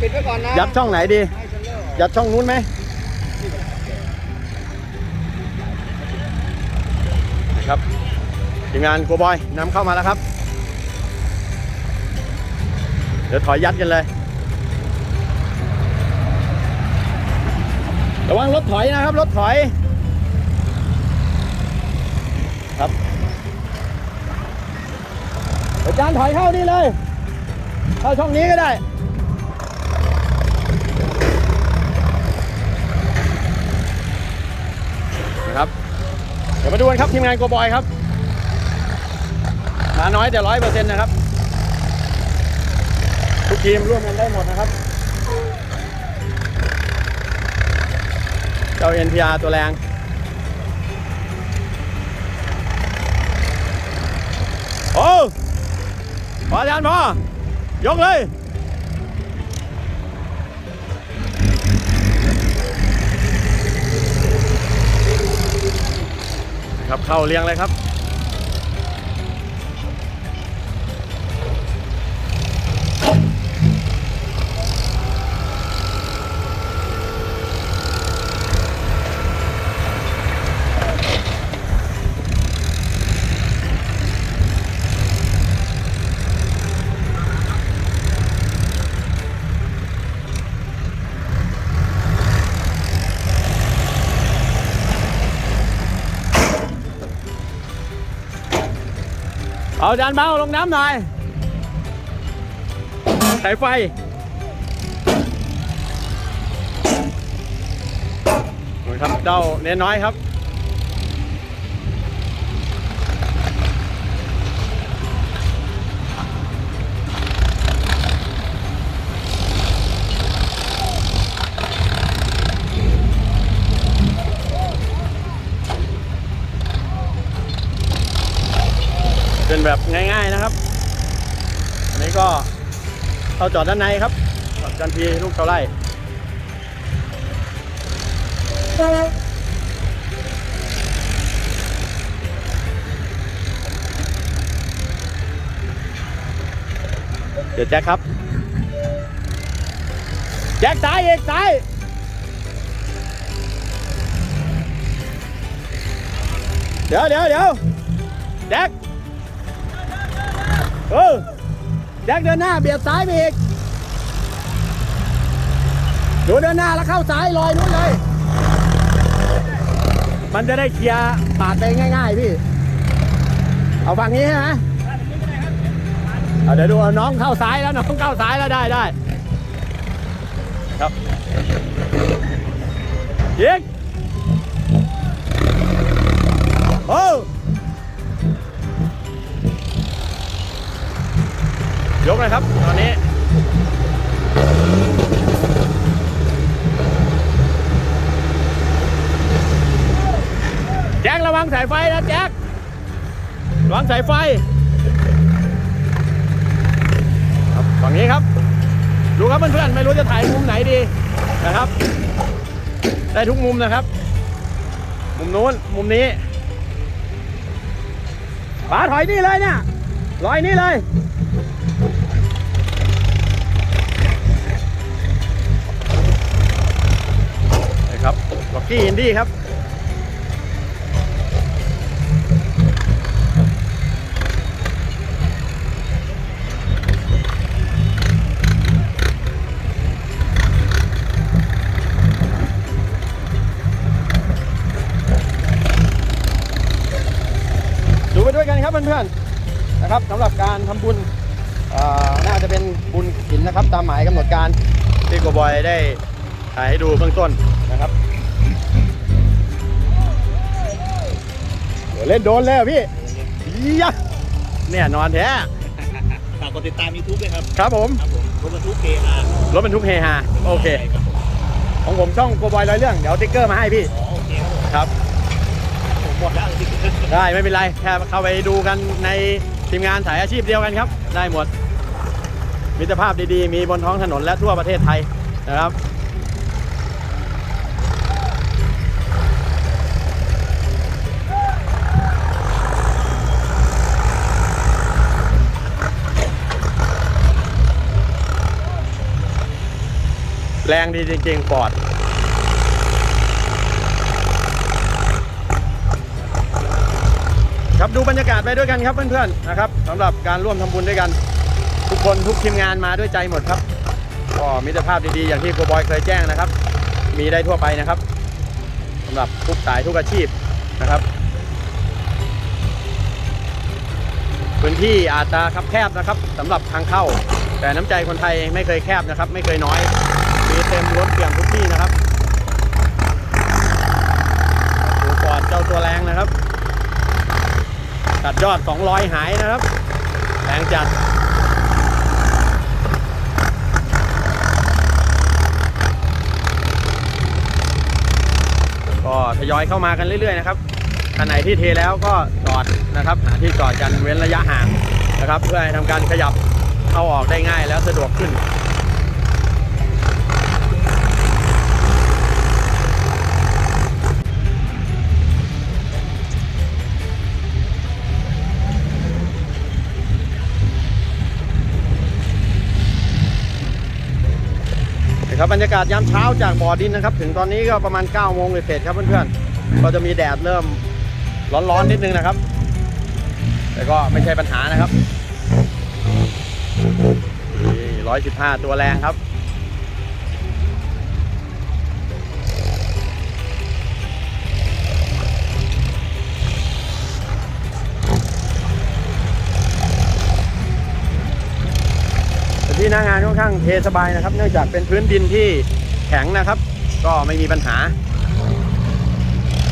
ปิดไว้ก่อนนะยัดช่องไหนดี ยัดช่องนู้นไหมนะครับทีมงานโกบอยนำเข้ามาแล้วครับ เดี๋ยวถอยยัดกันเลย ระวังรถถอยนะครับ รถถอย ครับอาจารย์ถอยเข้านี่เลย เข้าช่องนี้ก็ได้ นะครับ เดี๋ยวมาดูกันครับทีมงานโกบอยครับมาน้อยแต่ร้อยเปอร์เซ็นต์นะครับ ทุกทีมร่วมกันได้หมดนะครับ เจ้า NPR ตัวแรงโอ้พออาจารย์พอยกเลย ครับเข้าเลี้ยงเลยครับ เอาจานเบาลงน้ำหน่อยสายไฟ ครับเจ้าเน้นน้อยครับ เป็นแบบง่าย ๆนะครับ อันนี้ก็เข้าจอดด้านในครับจอดกันพีลูกเท่าไร่เดี๋ยวแจ็คครับ แจ็คซ้ายเอกซ้ายเดี๋ยวเดี๋ยวเดี๋ยวแจ็ค เออแจ็คเดินหน้าเบียดซ้ายไปอีกดูเดินหน้าแล้วเข้าซ้ายลอยนู้นเลย มันจะได้เคลียร์ปาดไปง่าย ๆ พี่ เอาฝั่งนี้ใช่ไหมเดี๋ยวดูน้องเข้าซ้ายแล้วน้องเข้าซ้ายแล้วได้ได้ครับยิงโอ้ ยกเลยครับ ตอนนี้แจ็คระวังสายไฟนะแจ็คระวังสายไฟ ครับฝั่งนี้ครับ ดูครับเพื่อนๆไม่รู้จะถ่ายมุมไหนดีนะครับ ได้ทุกมุมนะครับ มุมนู้นมุมนี้ป๋าถอยนี่เลยเนี่ยลอยนี่เลย ล็อกกี้อินดี้ครับดูไปด้วยกันครับเพื่อนๆนะครับสำหรับการทำบุญน่าจะเป็นบุญกินนะครับ ตามหมายกำหนดการที่โกบอยได้ถ่ายให้ดูเบื้องต้นนะครับ เล่นโดนแล้วพี่ยะเนี่ยนอนแท้ฝากกดติดตามยูทูบด้วยครับ ครับผม ครับผมรถบรรทุกเกอารถบรรทุกเฮฮาโอเค ของผมช่องโกบอยร้อยเรื่อง เดี๋ยวเอาติ๊กเกอร์มาให้พี่ อ๋อโอเคครับ ผมครับผมหมดแล้วจริงได้ไม่เป็นไรแค่เข้าไปดูกันในทีมงานสายอาชีพเดียวกันครับ ได้หมด มิตรภาพดีๆ มีบนท้องถนนและทั่วประเทศไทยนะครับ แรงดีจริงๆฟอร์ดครับดูบรรยากาศไปด้วยกันครับเพื่อนๆนะครับสำหรับการร่วมทำบุญด้วยกัน ทุกคนทุกทีมงานมาด้วยใจหมดครับก็มิตรภาพดีๆ อย่างที่โกบอยเคยแจ้งนะครับ มีได้ทั่วไปนะครับสำหรับทุกสายทุกอาชีพนะครับพื้นที่อาจจะคับแคบนะครับสำหรับทางเข้า แต่น้ำใจคนไทยไม่เคยแคบนะครับ ไม่เคยน้อย เต็มล้นเปี่ยมทุกที่นะครับดูปอดเจ้าตัวแรงนะครับ ตัดยอด 200 หายนะครับ แรงจัดก็ทยอยเข้ามากันเรื่อยๆนะครับคันไหนที่เทแล้วก็จอดนะครับหาที่จอดกันเว้นระยะห่างนะครับ เพื่อให้ทำการขยับเข้าออกได้ง่ายแล้วสะดวกขึ้น ครับบรรยากาศยามเช้าจากบ่อดินนะครับ ถึงตอนนี้ก็ประมาณ9โมงเศษครับเพื่อนๆก็จะมีแดดเริ่มร้อนๆนิดนึงนะครับ แต่ก็ไม่ใช่ปัญหานะครับร้อยสิบห้าตัวแรงครับ ที่หน้างานค่อนข้างเทสบายนะครับ เนื่องจากเป็นพื้นดินที่แข็งนะครับ ก็ไม่มีปัญหา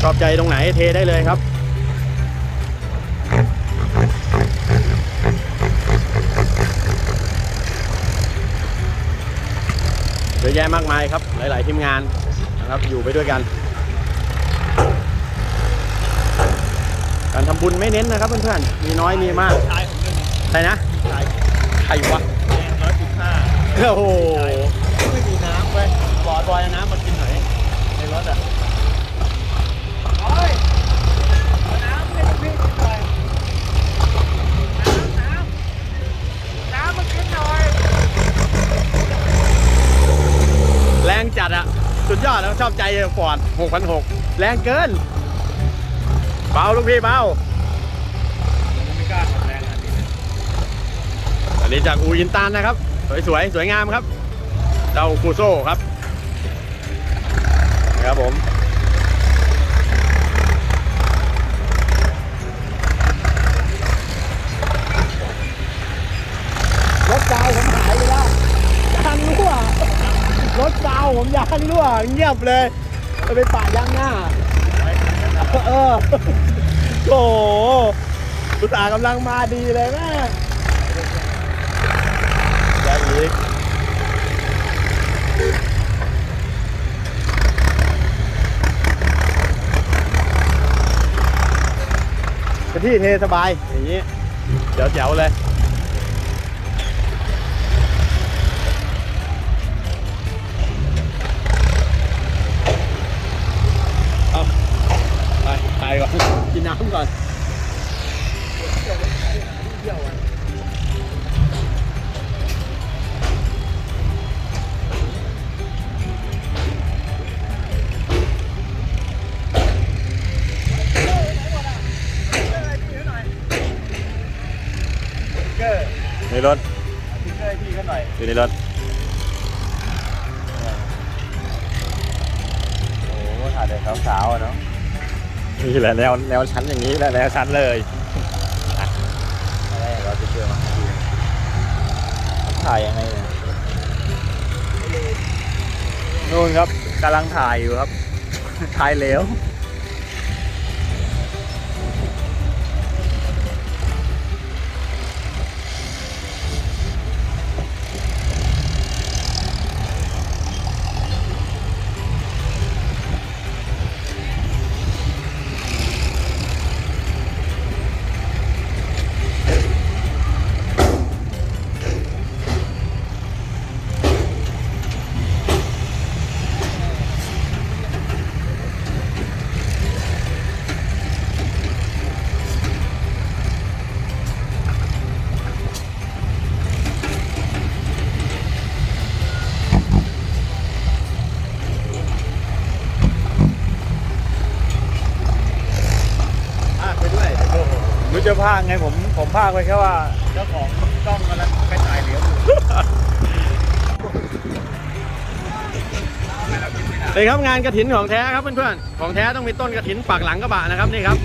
ชอบใจตรงไหนเทได้เลยครับเยอะแยะมากมายครับ หลาย ๆ ทีมงานนะครับอยู่ไปด้วยกัน การทำบุญไม่เน้นนะครับเพื่อน ๆ มีน้อยมีมากชายผมเรื่องนี้ใครนะชายใครวะ สิบห้าโอ้โหไม่มีน้ำเว้ยบอยบอยเอาน้ำมากินหน่อยในรถอะโอ้ยเอาน้ำให้ลูกพี่กินหน่อยน้ำน้ำน้ำมากินหน่อยแรงจัดอะสุดยอดแล้วชอบใจฟอร์ด6,600แรงเกิน เบาลูกพี่เบา ยังไม่กล้าขับแรงอันนี้ อันนี้จากอูอินตันนะครับ สวยๆ สวยงามครับ เจ้าคูโซ่ครับนะครับผมรถดาวผมหายไปแล้วยางรั่วรถดาวผมยางรั่วเงียบเลยไปปายางหน้าเออโอ้โหอุตากำลังมาดีเลยแม่ แย่อีกเป็นที่เทสบายอย่างนี้ เดี๋ยวแจ๋วเลย แหละแนวแนวชั้นอย่างนี้แหละแนวชั้นเลยอะไรเราติ๊กเกอร์มาให้พี่ถ่ายยังไงเนี่ยนู่นครับกำลังถ่ายอยู่ครับ ถ่ายเหลว ภาคไงผมผมภาคไว้แค่ว่าเจ้าของกล้องมันไปถ่ายเหลียวนี่ครับงานกระถินของแท้ครับเพื่อนๆของแท้ต้องมีต้นกระถินปักหลังกระบะนะครับนี่ครับ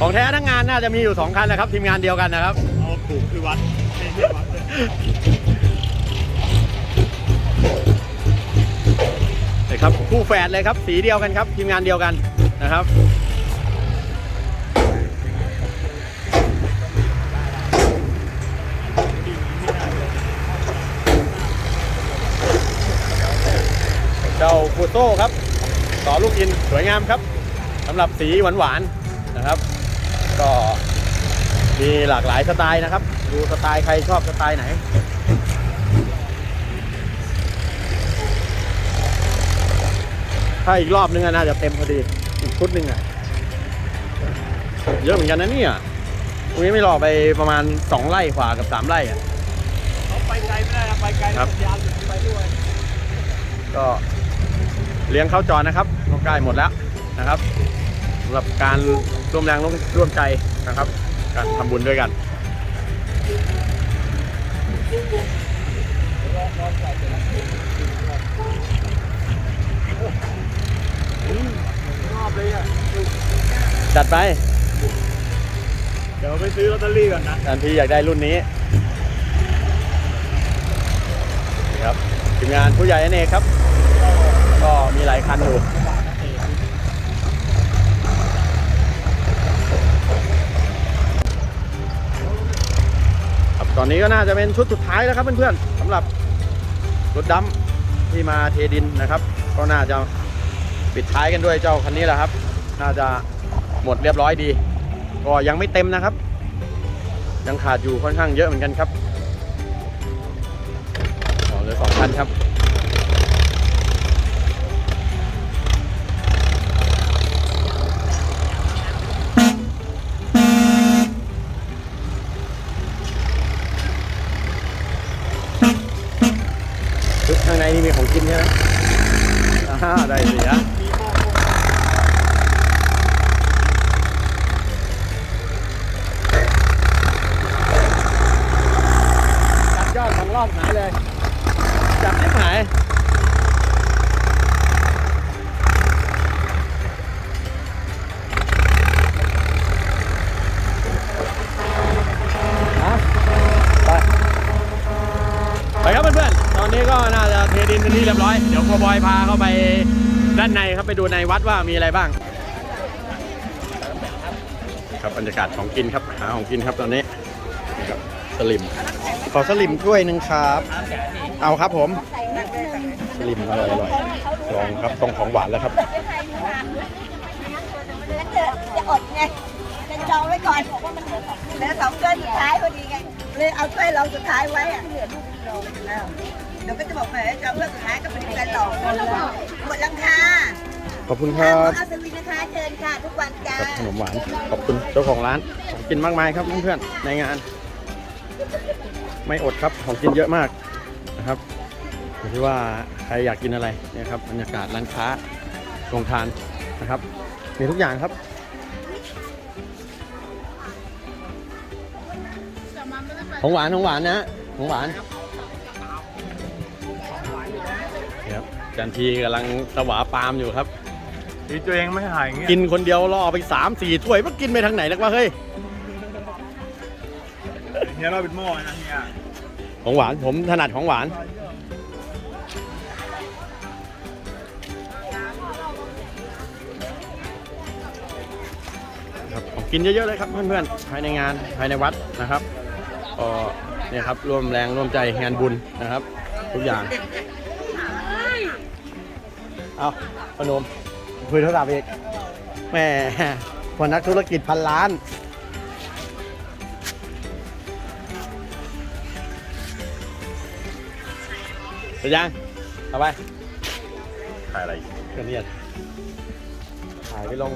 ของแท้ทั้งงานน่าจะมีอยู่สองคันนะครับ ทีมงานเดียวกันนะครับเอาปลูกคือวัดไม่ใช่วัดเลยนี่ครับคู่แฝดเลยครับ สีเดียวกันครับ ทีมงานเดียวกันนะครับ เจ้าฟูโต้ครับ ต่อลูกอินสวยงามครับสำหรับสีหวานๆนะครับ ก็มีหลากหลายสไตล์นะครับ ดูสไตล์ใครชอบสไตล์ไหนถ้าอีกรอบนึงอะน่าจะเต็มพอดี อีกชุดหนึ่งอะเยอะเหมือนกันนะเนี่ยตรงนี้ไม่รอไปประมาณ 2ไร่กว่ากับ 3ไร่อะเขาไปไกลไม่ได้นะไปไกลครับยาวสุดไปด้วย ก็ เลี้ยงเข้าจอนะครับก็ใกล้หมดแล้วนะครับสำหรับการร่วมแรงร่วมร่วมใจนะครับ การทำบุญด้วยกันชอบเลยอะจัดไป เดี๋ยวไปซื้อลอตเตอรี่ก่อนนะทันทีอยากได้รุ่นนี้นี่ครับทีมงานผู้ใหญ่อเนกครับ ก็มีหลายคันอยู่ครับตอนนี้ก็น่าจะเป็นชุดสุดท้ายแล้วครับเพื่อนๆสำหรับรถดำที่มาเทดินนะครับ ก็น่าจะปิดท้ายกันด้วยเจ้าคันนี้แหละครับ น่าจะหมดเรียบร้อยดี ก็ยังไม่เต็มนะครับ ยังขาดอยู่ค่อนข้างเยอะเหมือนกันครับขอเหลือสองคันครับ รอบหายเลย จับไม่หายไปไปครับเพื่อนๆ ตอนนี้ก็น่าจะเทดินเป็นที่เรียบร้อย เดี๋ยวโคบอยพาเข้าไปด้านในครับไปดูในวัดว่ามีอะไรบ้าง ครับบรรยากาศของกินครับหาของกินครับตอนนี้นี่ครับสลิม ขอสลิมถ้วยหนึ่งครับ เอาครับผม สลิมอร่อยอร่อยลองครับต้องของหวานแล้วครับ จะอดไงจะจองไว้ก่อนเหลือสองเดือนสุดท้ายพอดีไง เลยเอาถ้วยรองสุดท้ายไว้อะเหลือลูกเดียวอ้าวเดี๋ยวก็จะบอกแหมจองเพื่อนสุดท้ายก็เป็นแฟนหลอกหมดราคาขอบคุณคค่ะรับเอาสวินนะคะเชิญค่ะทุกวันจ้าครับขนมหวาน ขอบคุณเจ้าของร้านของกินมากมายครับเพื่อนๆในงาน ไม่อดครับของกินเยอะมากนะครับอยู่ที่ว่าใครอยากกินอะไรเนี่ยครับบรรยากาศร้านค้าโรงทานนะครับ มีทุกอย่างครับของหวานของหวานนะของหวานนี่ครับจันทีกำลังสวาปาล์มอยู่ครับทีตัวเองไม่หายอย่างเงี้ยกินคนเดียวรอไปสามสี่ถ้วยมันกินไปทางไหนแล้ววะเฮ้ย เนี่ยเราเป็นหม้อนะเนี่ยของหวานผมถนัดของหวาน ครับของกินเยอะๆเลยครับเพื่อนๆภายในงานภายในวัดนะครับก็เนี่ยครับร่วมแรงร่วมใจงานบุญนะครับ ทุกอย่างเอาพนมคุยโทรศัพท์อีกแหม่คนนักธุรกิจพันล้าน เสร็จยัง เอาไป ถ่ายอะไรก็เนี่ยถ่ายไปลง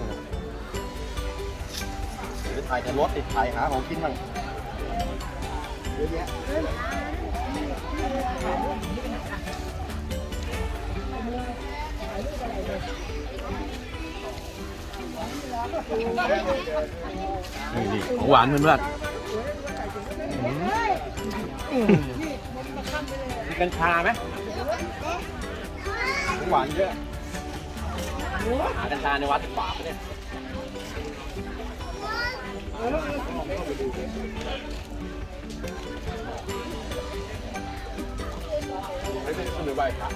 หรือถ่ายแต่รถติดถ่ายหาของกินบ้างเยอะแยะนี่นี่ของหวานเพื่อนมี กัญชาไหมหวานเยอะหากัญชาในวัดปาบเนี่ยไม่ใช่คนหรือใบครับ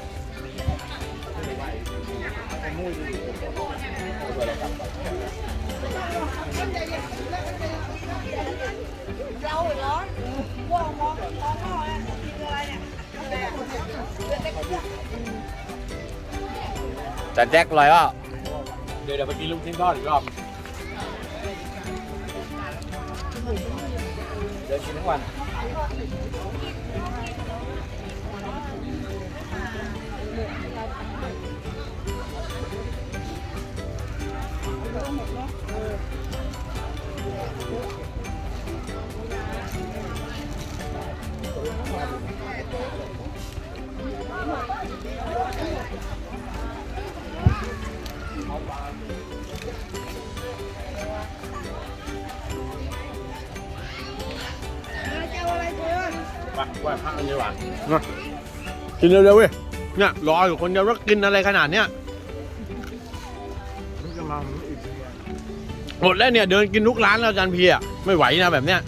เราร้อนว่องมองมอง จัดแจ็คลอยก็เดี๋ยวเดี๋ยวไปกินลูกชิ้นทอดอีกรอบเดี๋ยวกินทั้งวันไปไหว้ว พระกันดีกว่ามากินเร็วๆเว้ยเนี่ยรออยู่คนเดียวแล้วกินอะไรขนาดเนี้ยหมดแล้วเนี่ยเดินกินทุกร้านแล้วอาจารย์พีอะไม่ไหวนะแบบเนี้ย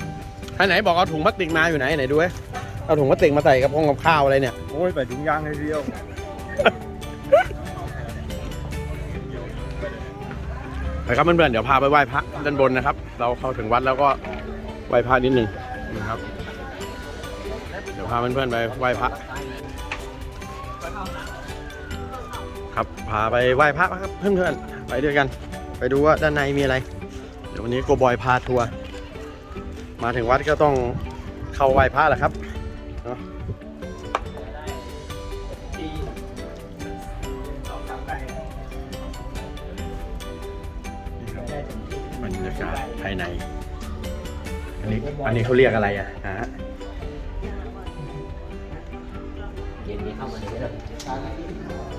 ท่านไหนบอกเอาถุงพลาสติกมาอยู่ไหนไหนดูเว้ยเอาถุงพลาสติกมาใส่กับพงกับข้าวอะไรเนี่ยโอ้ยใส่ถุงยางให้เดียวไปครับเพื่อนๆเดี๋ยวพาไปไหว้พระด้านบนนะครับ เราเข้าถึงวัดแล้วก็ไหว้พระนิดนึงนะครับเดี๋ยว พาเพื่อนๆไปไหว้พระครับพาไปไหว้พระครับเพื่อนๆไปด้วยกัน ไปดูว่าด้านในมีอะไร เดี๋ยววันนี้โกบอยพาทัวร์มาถึงวัดก็ต้องเข้าไหว้พระแหละครับเนาะบบรรยากาศภายใน อันนี้อันนี้เขาเรียกอะไรอะฮะ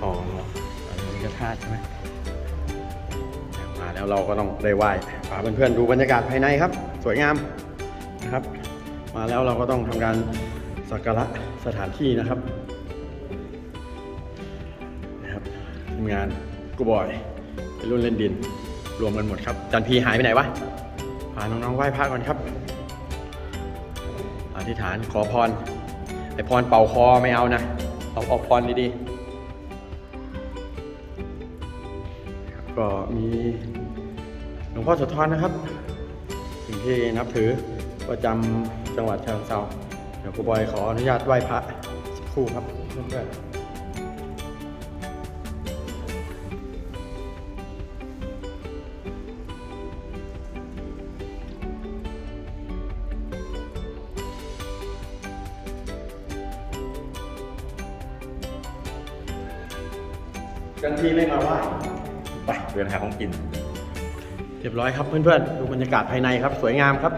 อ๋ออันนี้ก็ธาตุใช่ไหมมาแล้วเราก็ต้องได้ไหว้พาเพื่อนๆดูบรรยากาศภายในครับ สวยงามนะครับ มาแล้วเราก็ต้องทำการสักการะสถานที่นะครับนะครับทีมงานกูบอยเป็นรุ่นเล่นดิน รวมกันหมดครับจันพีหายไปไหนวะพาน้องๆไหว้พระก่อนครับ อธิษฐานขอพรไอพรเป่าคอไม่เอานะ เอาเอกพรดีๆก็มีหลวงพ่อโสธรนะครับสิ่งที่นับถือประจำจังหวัดเชียงเซาเดี๋ยวครูบอยขออนุญาตไหว้พระสักครู่ครับเพื่อนๆ กันที่ไม่มาไหว้ไปเดินหาของกิน เรียบร้อยครับเพื่อนๆ ดูบรรยากาศภายในครับ สวยงามครับ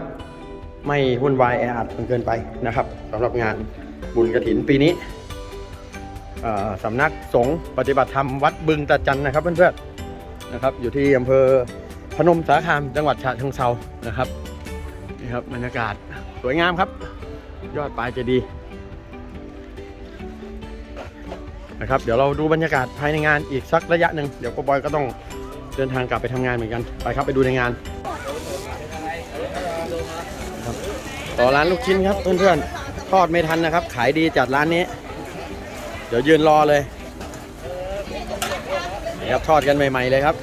ไม่วุ่นวายแออัดจนเกินไปนะครับสำหรับงานบุญกระถินปีนี้เอ่อสำนักสงฆ์ปฏิบัติธรรมวัดบึงตะจันนะครับเพื่อนๆนะครับ อยู่ที่อำเภอพนมสารคามจังหวัดฉะเชิงเซานะครับนี่ครับบรรยากาศสวยงามครับ ยอดปลายเจดี นะครับเดี๋ยวเราดูบรรยากาศภายในงานอีกสักระยะหนึ่งเดี๋ยวโกบอยก็ต้องเดินทางกลับไปทำงานเหมือนกันไปครับไปดูในงานครับต่อร้านลูกชิ้นครับเพื่อนๆทอดไม่ทันนะครับ ขายดีจัดร้านนี้ เดี๋ยวยืนรอเลยนี่ครับทอดกันใหม่ ๆ เลยครับ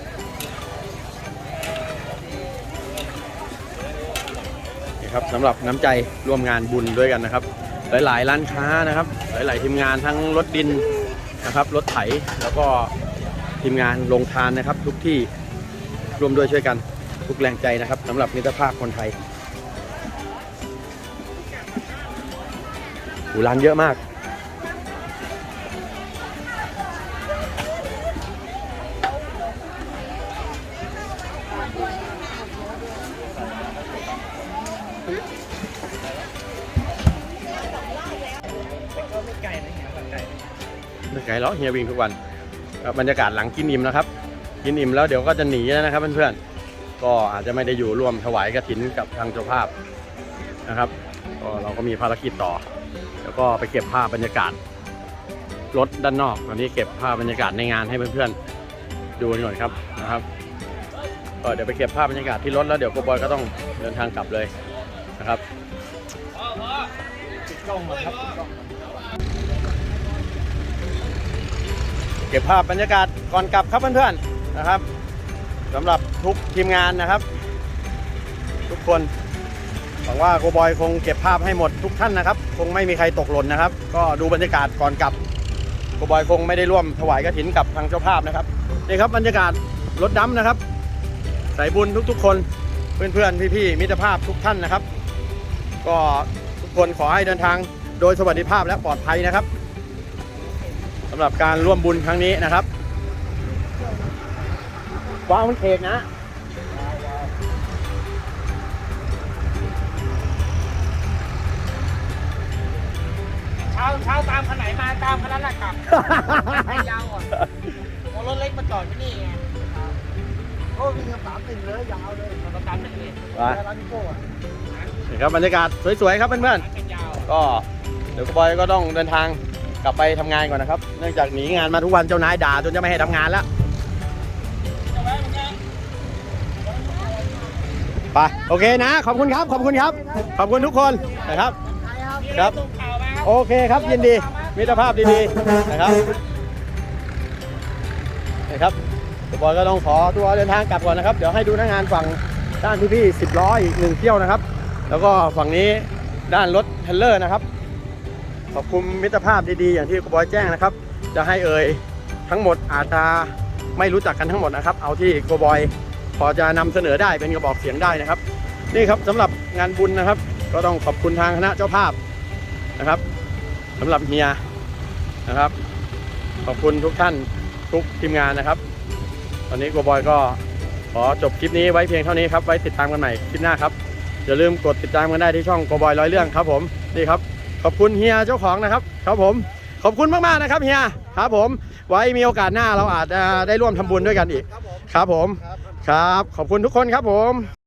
นี่ครับสำหรับน้ำใจร่วมงานบุญด้วยกันนะครับ หลาย ๆ ร้านค้านะครับ หลาย ๆ ทีมงานทั้งรถดิน นะครับ รถไถแล้วก็ทีมงานลงทานนะครับ ทุกที่ร่วมด้วยช่วยกันทุกแรงใจนะครับสำหรับมิตรภาพคนไทยหูร้านเยอะมาก ไม่ไกลหรอกเฮียวิ่งทุกวันบรรยากาศหลังกินอิ่มนะครับ กินอิ่มแล้วเดี๋ยวก็จะหนีแล้วนะครับเพื่อนๆก็อาจจะไม่ได้อยู่ร่วมถวายกฐินกับทางเจ้าภาพนะครับก็เราก็มีภารกิจต่อ แล้วก็ไปเก็บภาพบรรยากาศรถด้านนอกตอนนี้เก็บภาพบรรยากาศในงานให้เพื่อนๆดูกันก่อนครับนะครับก็เดี๋ยวไปเก็บภาพบรรยากาศที่รถแล้วเดี๋ยวโกบอยก็ต้องเดินทางกลับเลยนะครับกล้องมาครับกล้อง เก็บภาพบรรยากาศก่อนกลับครับเพื่อนๆนะครับสำหรับทุกทีมงานนะครับ ทุกคนหวังว่าโกบอยคงเก็บภาพให้หมดทุกท่านนะครับ คงไม่มีใครตกหล่นนะครับ ก็ดูบรรยากาศก่อนกลับโกบอยคงไม่ได้ร่วมถวายกฐินกับทางเจ้าภาพนะครับนี่ครับบรรยากาศรถดำนะครับสายบุญทุกๆ คนเพื่อนๆพี่ๆมิตรภาพทุกท่านนะครับ ก็ทุกคนขอให้เดินทางโดยสวัสดิภาพและปลอดภัยนะครับำหรับการร่วมบุญครั้งนี้นะครับวางมันเขกนะเช้าเช้าตามขนาดมาตามขนาดนั้นกลับไม่ยาวอะโอ้รถเล็กมาจอดที่นี่ไงโอ้มีสามติ่งเลยยาวเลยประกันไม่เลยไปร้านนิโก้อะนี่ครับบรรยากาศสวยๆครับเพื่อนเป็นยาวๆก็เดี๋ยวกบอยก็ต้องเดินทาง กลับไปทำงานก่อนนะครับ เนื่องจากหนีงานมาทุกวันเจ้านายด่าจนจะไม่ให้ทำงานแล้วไปโอเคนะ ขอบคุณครับ ขอบคุณครับ ขอบคุณทุกคนนะครับ ครับ โอเคครับยินดีมิตรภาพดีๆนะครับนะครับเดี๋ยวบอยก็ต้องขอตัวเดินทางกลับก่อนนะครับ เดี๋ยวให้ดูหน้างานฝั่งด้านพี่ๆสิบล้ออีกหนึ่งเที่ยวนะครับ แล้วก็ฝั่งนี้ด้านรถเทรลเลอร์นะครับ ขอบคุณมิตรภาพดีๆ อย่างที่คุณบอยแจ้งนะครับ จะให้เอ่ยทั้งหมดอาจจะไม่รู้จักกันทั้งหมดนะครับ เอาที่กบอยพอจะนำเสนอได้เป็นกระบอกเสียงได้นะครับ นี่ครับสำหรับงานบุญนะครับ ก็ต้องขอบคุณทางคณะเจ้าภาพนะครับสำหรับเฮียนะครับ ขอบคุณทุกท่านทุกทีมงานนะครับ ตอนนี้กบอยก็ขอจบคลิปนี้ไว้เพียงเท่านี้ครับ ไว้ติดตามกันใหม่คลิปหน้าครับ อย่าลืมกดติดตามกันได้ที่ช่องกบอยร้อยเรื่องครับผม นี่ครับ ขอบคุณเฮียเจ้าของนะครับครับผมขอบคุณมากๆนะครับเฮียครับผมไว้มีโอกาสหน้าเราอาจจะได้ร่วมทำบุญด้วยกันอีกครับผมครับผมครับ ขอบคุณทุกคนครับผม